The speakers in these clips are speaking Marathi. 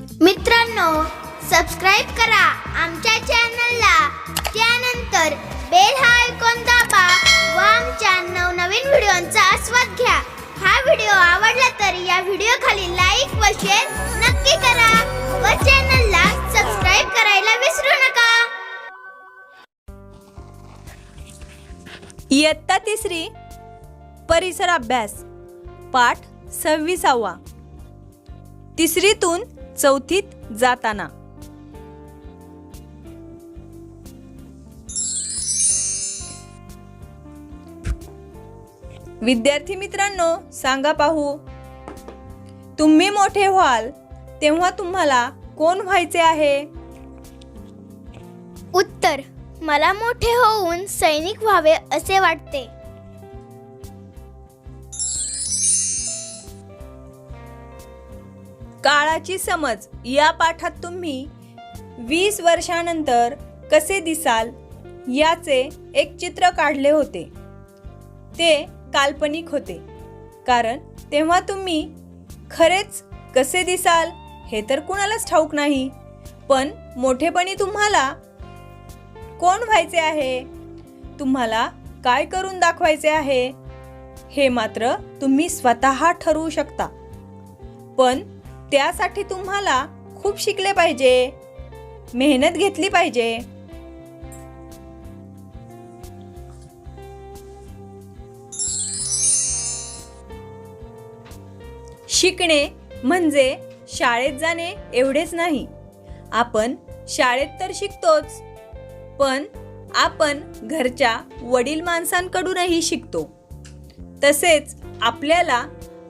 मित्रांनो सबस्क्राईब करा आमच्या चॅनलला त्यानंतर बेल हा आयकॉन दाबा. व आमच्या नवनवीन व्हिडिओंचा आस्वाद घ्या. हा व्हिडिओ आवडला तर या व्हिडिओ खाली लाईक व शेअर नक्की करा व चॅनलला सबस्क्राईब करायला विसरू नका. इयत्ता तिसरी परिसर अभ्यास पाठ सव्वीसावा. तिसरीतून चौथीत जाताना. विद्यार्थी मित्रांनो सांगा पाहू. तुम्ही मोठे व्हाल तेव्हा तुम्हाला कोण व्हायचे आहे? उत्तर मला मोठे होऊन सैनिक व्हावे असे वाटते. काळाची समज. या पाठात तुम्ही वीस वर्षानंतर कसे दिसाल याचे एक चित्र काढले होते. ते काल्पनिक होते. कारण तेव्हा तुम्ही खरेच कसे दिसाल हे तर कुणालाच ठाऊक नाही. पण मोठेपणी तुम्हाला कोण व्हायचे आहे? तुम्हाला काय करून दाखवायचे आहे? हे मात्र तुम्ही स्वतः ठरवू शकता. पण त्यासाठी तुम्हाला खूप शिकले पाहिजे. मेहनत घेतली पाहिजे. शिकणे म्हणजे शाळेत जाणे एवढेच नाही. आपण शाळेत तर शिकतोच पण आपण घरच्या वडील माणसांकडूनही शिकतो. तसेच आपल्याला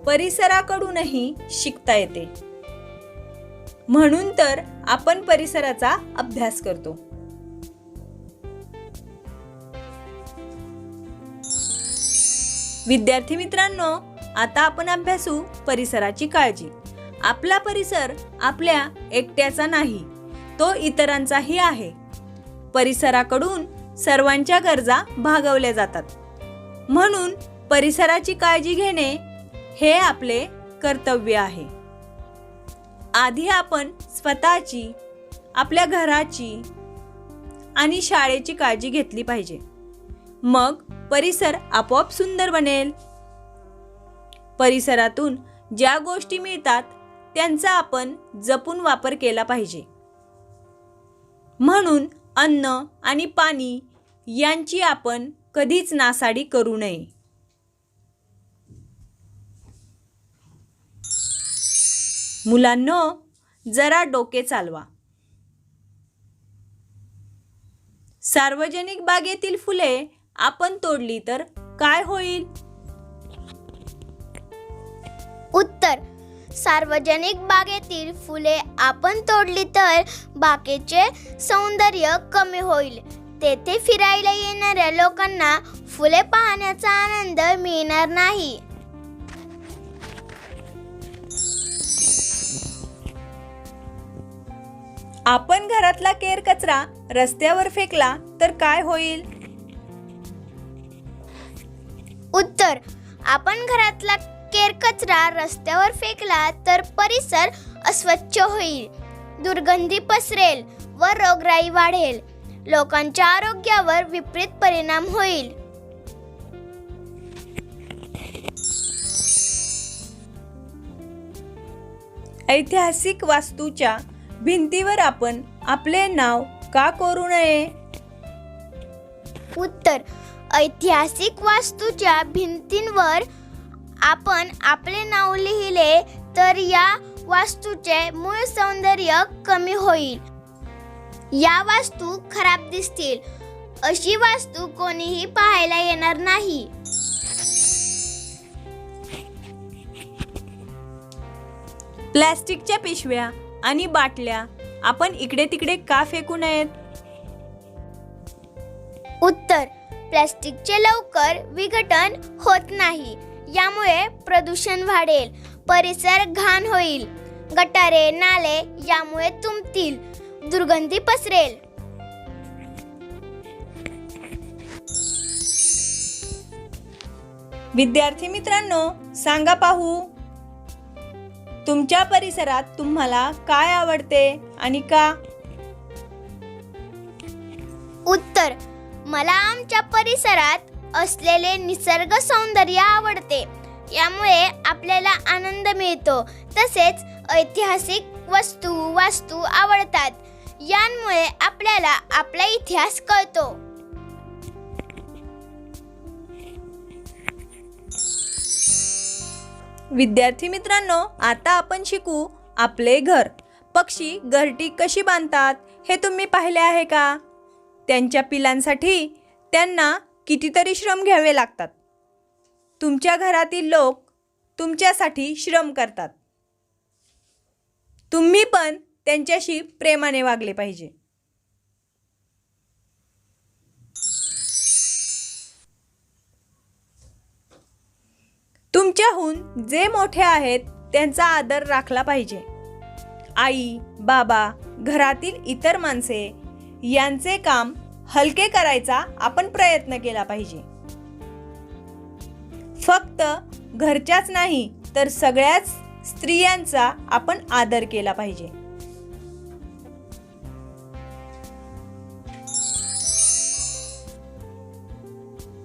परिसराकडूनही शिकता येते. म्हणून तर आपण परिसराचा अभ्यास करतो. विद्यार्थी मित्रांनो आता आपण अभ्यासू परिसराची काळजी. आपला परिसर आपल्या एकट्याचा नाही तो इतरांचाही आहे. परिसराकडून सर्वांच्या गरजा भागवल्या जातात. म्हणून परिसराची काळजी घेणे हे आपले कर्तव्य आहे. आधी आपण स्वतःची आपल्या घराची आणि शाळेची काळजी घेतली पाहिजे. मग परिसर आपोआप सुंदर बनेल. परिसरातून ज्या गोष्टी मिळतात त्यांचा आपण जपून वापर केला पाहिजे. म्हणून अन्न आणि पाणी यांची आपण कधीच नासाडी करू नये. मुलांनो जरा डोके चालवा. सार्वजनिक बागेतील फुले आपण तोडली तर काय होईल? उत्तर सार्वजनिक बागेतील फुले आपण तोडली तर बागेचे सौंदर्य कमी होईल. तेथे फिरायला येणाऱ्या लोकांना फुले पाहण्याचा आनंद मिळणार नाही. आपण घरातला केर कचरा रस्त्यावर फेकला तर काय होईल? उत्तर आपण घरातला केर कचरा रस्त्यावर फेकला तर परिसर अस्वच्छ होईल. दुर्गंधी पसरेल व रोगराई वाढेल. लोकांच्या आरोग्यावर विपरीत परिणाम होईल. ऐतिहासिक वास्तूच्या भिंतीवर आपण आपले नाव का कोरू नये? उत्तर ऐतिहासिक वास्तूच्या भिंतींवर आपण आपले नाव लिहिले तर या वास्तूचे मूळ सौंदर्य कमी होईल. या वास्तू खराब दिसतील. अशी वास्तू कोणीही पाहायला येणार नाही. प्लॅस्टिकच्या पिशव्या आणि बाटल्या. आपण इकडे तिकडे का फेकू नयेत? उत्तर प्लास्टिकचे लवकर विघटन होत नाही. यामुळे प्रदूषण वाढेल परिसर घाण होईल. गटारे नाले यामुळे तुंबतील. दुर्गंधी पसरेल. विद्यार्थी मित्रांनो सांगा पाहू. तुमच्या परिसरात तुम्हाला काय आवडते? आणि का? उत्तर मला आमच्या परिसरात असलेले निसर्ग सौंदर्य आवडते. यामुळे आपल्याला आनंद मिळतो. तसेच ऐतिहासिक वस्तू वास्तू आवडतात. यांमुळे आपल्याला आपला इतिहास कळतो. विद्यार्थी मित्रांनो आता आपण शिकू आपले घर. पक्षी घरटी कशी बांधतात हे तुम्ही पाहिले आहे का? त्यांच्या पिलांसाठी त्यांना कितीतरी श्रम घ्यावे लागतात. तुमच्या घरातील लोक तुमच्यासाठी श्रम करतात. तुम्ही पण त्यांच्याशी प्रेमाने वागले पाहिजे. तुमच्याहून जे मोठे आहेत त्यांचा आदर राखला पाहिजे. आई बाबा घरातील इतर माणसे यांचे काम हलके करायचा आपण प्रयत्न केला पाहिजे. फक्त घरच्याच नाही तर सगळ्याच स्त्रियांचा आपण आदर केला पाहिजे.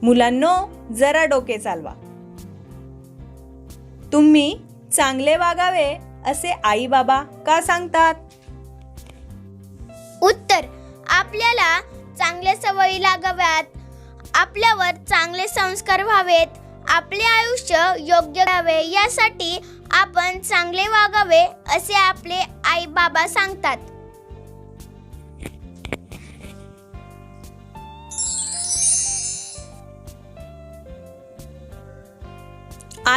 मुलांनो जरा डोके चालवा. तुम्ही चांगले वागावे असे आई बाबा का सांगतात? उत्तर आपल्याला चांगल्या सवयी लागाव्यात आपल्यावर चांगले संस्कार व्हावेत आपले आयुष्य योग्य राहावे यासाठी आपण चांगले वागावे असे आपले आई बाबा सांगतात.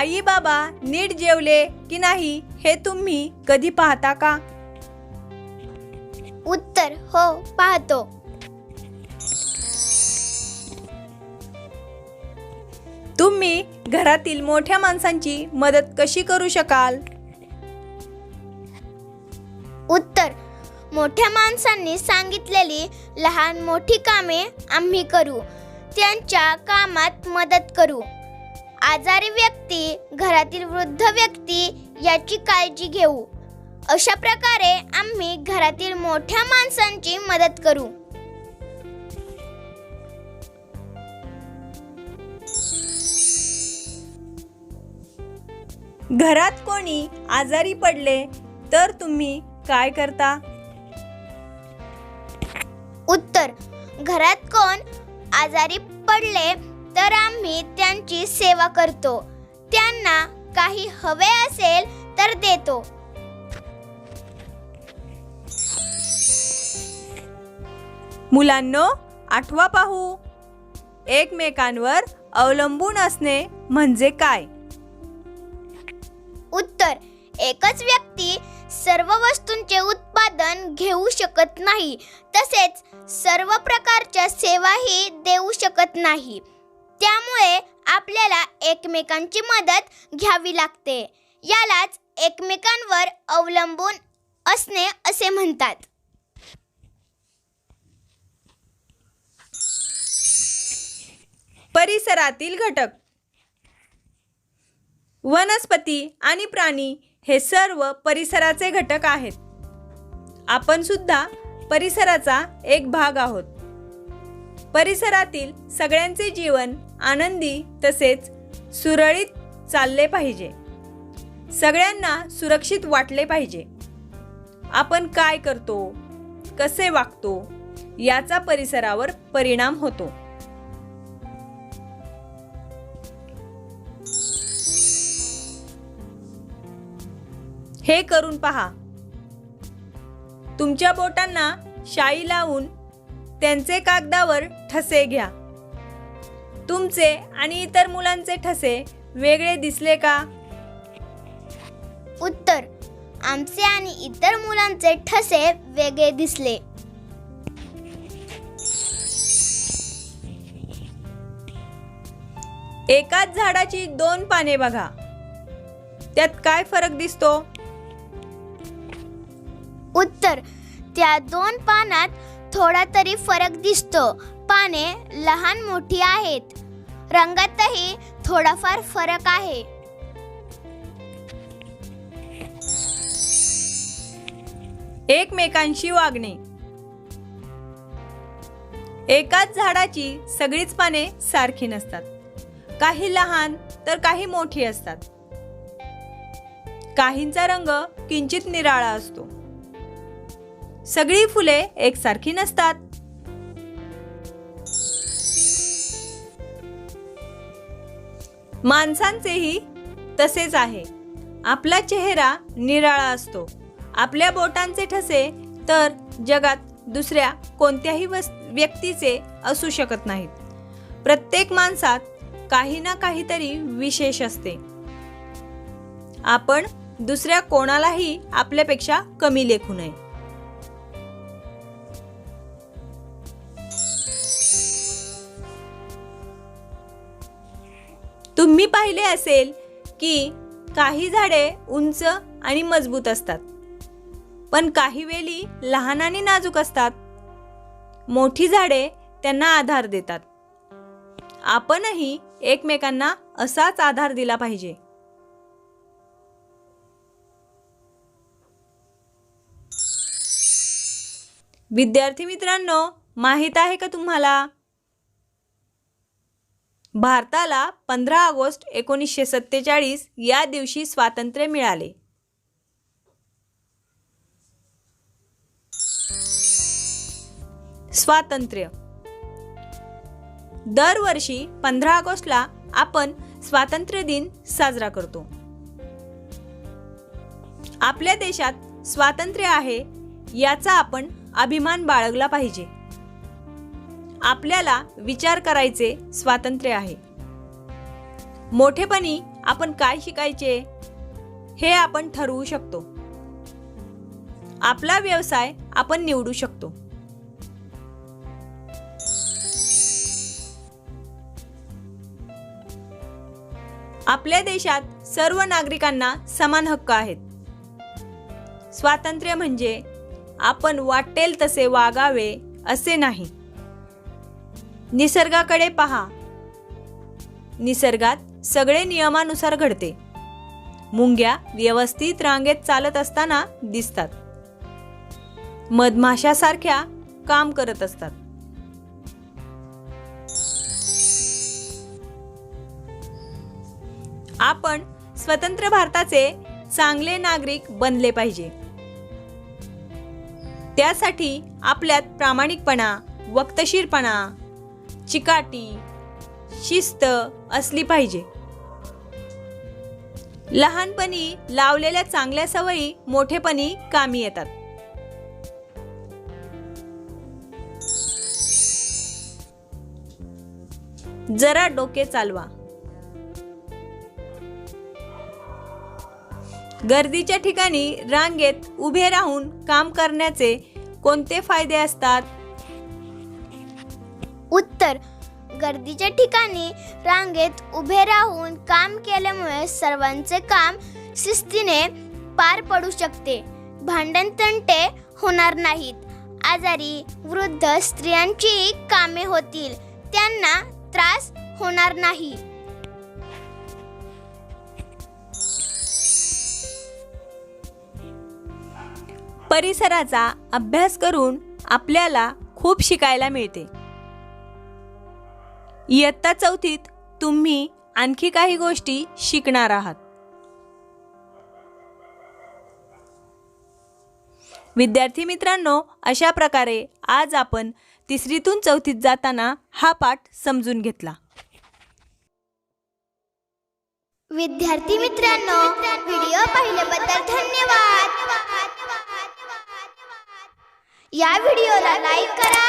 आई बाबा नीट जेवले की नाही हे तुम्ही कधी पाहता का? उत्तर हो पाहतो. तुम्ही घरातील मोठ्या माणसांची मदत कशी करू शकाल? उत्तर मोठ्या माणसांनी सांगितलेली लहान मोठी कामे आम्ही करू. त्यांच्या कामात मदत करू. आजारी व्यक्ती घरातील वृद्ध व्यक्ती याची काळजी घेऊ. अशा प्रकारे आम्ही घरातील मोठ्या माणसांची मदत करू. घरात कोणी आजारी पडले तर तुम्ही काय करता? उत्तर घरात कोण आजारी पडले तर आम्ही त्यांची सेवा करतो. त्यांना काही हवे असेल तर देतो. मुलांनो आठवा पाहू. एकमेकांवर अवलंबून असणे म्हणजे काय? उत्तर एकच व्यक्ती सर्व वस्तूंचे उत्पादन घेऊ शकत नाही. तसेच सर्व प्रकारच्या सेवाही देऊ शकत नाही. त्यामुळे आपल्याला एकमेकांची मदत घ्यावी लागते. यालाच एकमेकांवर अवलंबून असणे असे म्हणतात. परिसरातील घटक. वनस्पती आणि प्राणी हे सर्व परिसराचे घटक आहेत. आपण सुद्धा परिसराचा एक भाग आहोत. परिसरातील सगळ्यांचे जीवन आनंदी तसेच सुरळीत चालले पाहिजे. सगळ्यांना सुरक्षित वाटले पाहिजे. आपण काय करतो? कसे वागतो? याचा परिसरावर परिणाम होतो. हे करून पहा. तुमच्या बोटांना शाई लावून त्यांचे कागदावर ठसे घ्या. तुमचे आणि इतर मुलांचे ठसे वेगळे दिसले का? उत्तर आमचे आणि इतर मुलांचे ठसे वेगळे दिसले. एकाच झाडाची दोन पाने बघा. त्यात काय फरक दिसतो? उत्तर त्या दोन पानात थोडा तरी फरक दिसतो. पाने लहान मोठी आहेत. रंगातही थोडाफार फरक आहे. एकमेकांशी वागणे. एकाच झाडाची सगळीच पाने सारखी नसतात. काही लहान तर काही मोठी असतात. काहींचा रंग किंचित निराळा असतो. सगळी फुले एकसारखी नसतात. माणसांचेही तसेच आहे. आपला चेहरा निराळा असतो. आपल्या बोटांचे ठसे तर जगात दुसऱ्या कोणत्याही वस् व्यक्तीचे असू शकत नाहीत. प्रत्येक माणसात काही ना काहीतरी विशेष असते. आपण दुसऱ्या कोणालाही आपल्यापेक्षा कमी लेखू नये. तुम्ही पाहिले असेल की काही झाडे उंच आणि मजबूत असतात. पण काही वेळी लहान आणि नाजूक असतात. मोठी झाडे त्यांना आधार देतात. आपणही एकमेकांना असाच आधार दिला पाहिजे. विद्यार्थी मित्रांनो माहीत आहे का तुम्हाला? भारताला पंधरा ऑगस्ट एकोणीसशे सत्तेचाळीस या दिवशी स्वातंत्र्य मिळाले. स्वातंत्र्य. दरवर्षी पंधरा ऑगस्टला आपण स्वातंत्र्य दिन साजरा करतो. आपल्या देशात स्वातंत्र्य आहे याचा आपण अभिमान बाळगला पाहिजे. आपल्याला विचार करायचे स्वातंत्र्य आहे. मोठेपणी आपण काय शिकायचे? हे आपण ठरवू शकतो. आपला व्यवसाय आपण निवडू शकतो. आपल्या देशात सर्व नागरिकांना समान हक्क आहेत. स्वातंत्र्य म्हणजे आपण वाटेल तसे वागावे असे नाही. निसर्गाकडे पहा. निसर्गात सगळे नियमानुसार घडते. मुंग्या व्यवस्थित रांगेत चालत असताना दिसतात. मधमाशासारख्या काम करत असतात. आपण स्वतंत्र भारताचे चांगले नागरिक बनले पाहिजे. त्यासाठी आपल्यात प्रामाणिकपणा वक्तशीरपणा चिकाटी शिस्त असली पाहिजे. लहानपणी लावलेल्या चांगल्या सवयी मोठेपणी कामी येतात. जरा डोके चालवा. गर्दीच्या ठिकाणी रांगेत उभे राहून काम करण्याचे कोणते फायदे असतात? गर्दीच्या ठिकाणी रांगेत उभे राहून काम केल्यामुळे सर्वांचे काम शिस्तीने पार पडू शकते. भांडणतंटे होणार नाहीत. आजारी वृद्ध स्त्रियांची कामे होतील. त्यांना त्रास होणार नाही. परिसराचा अभ्यास करून आपल्याला खूप शिकायला मिळते. इयत्ता चौथीत तुम्ही आणखी काही गोष्टी शिकणार आहात. विद्यार्थी मित्रांनो अशा प्रकारे आज आपण तिसरीतून चौथीत जाताना हा पाठ समजून घेतला. विद्यार्थी मित्रांनो व्हिडिओ पाहिल्याबद्दल धन्यवाद. या व्हिडिओला लाईक करा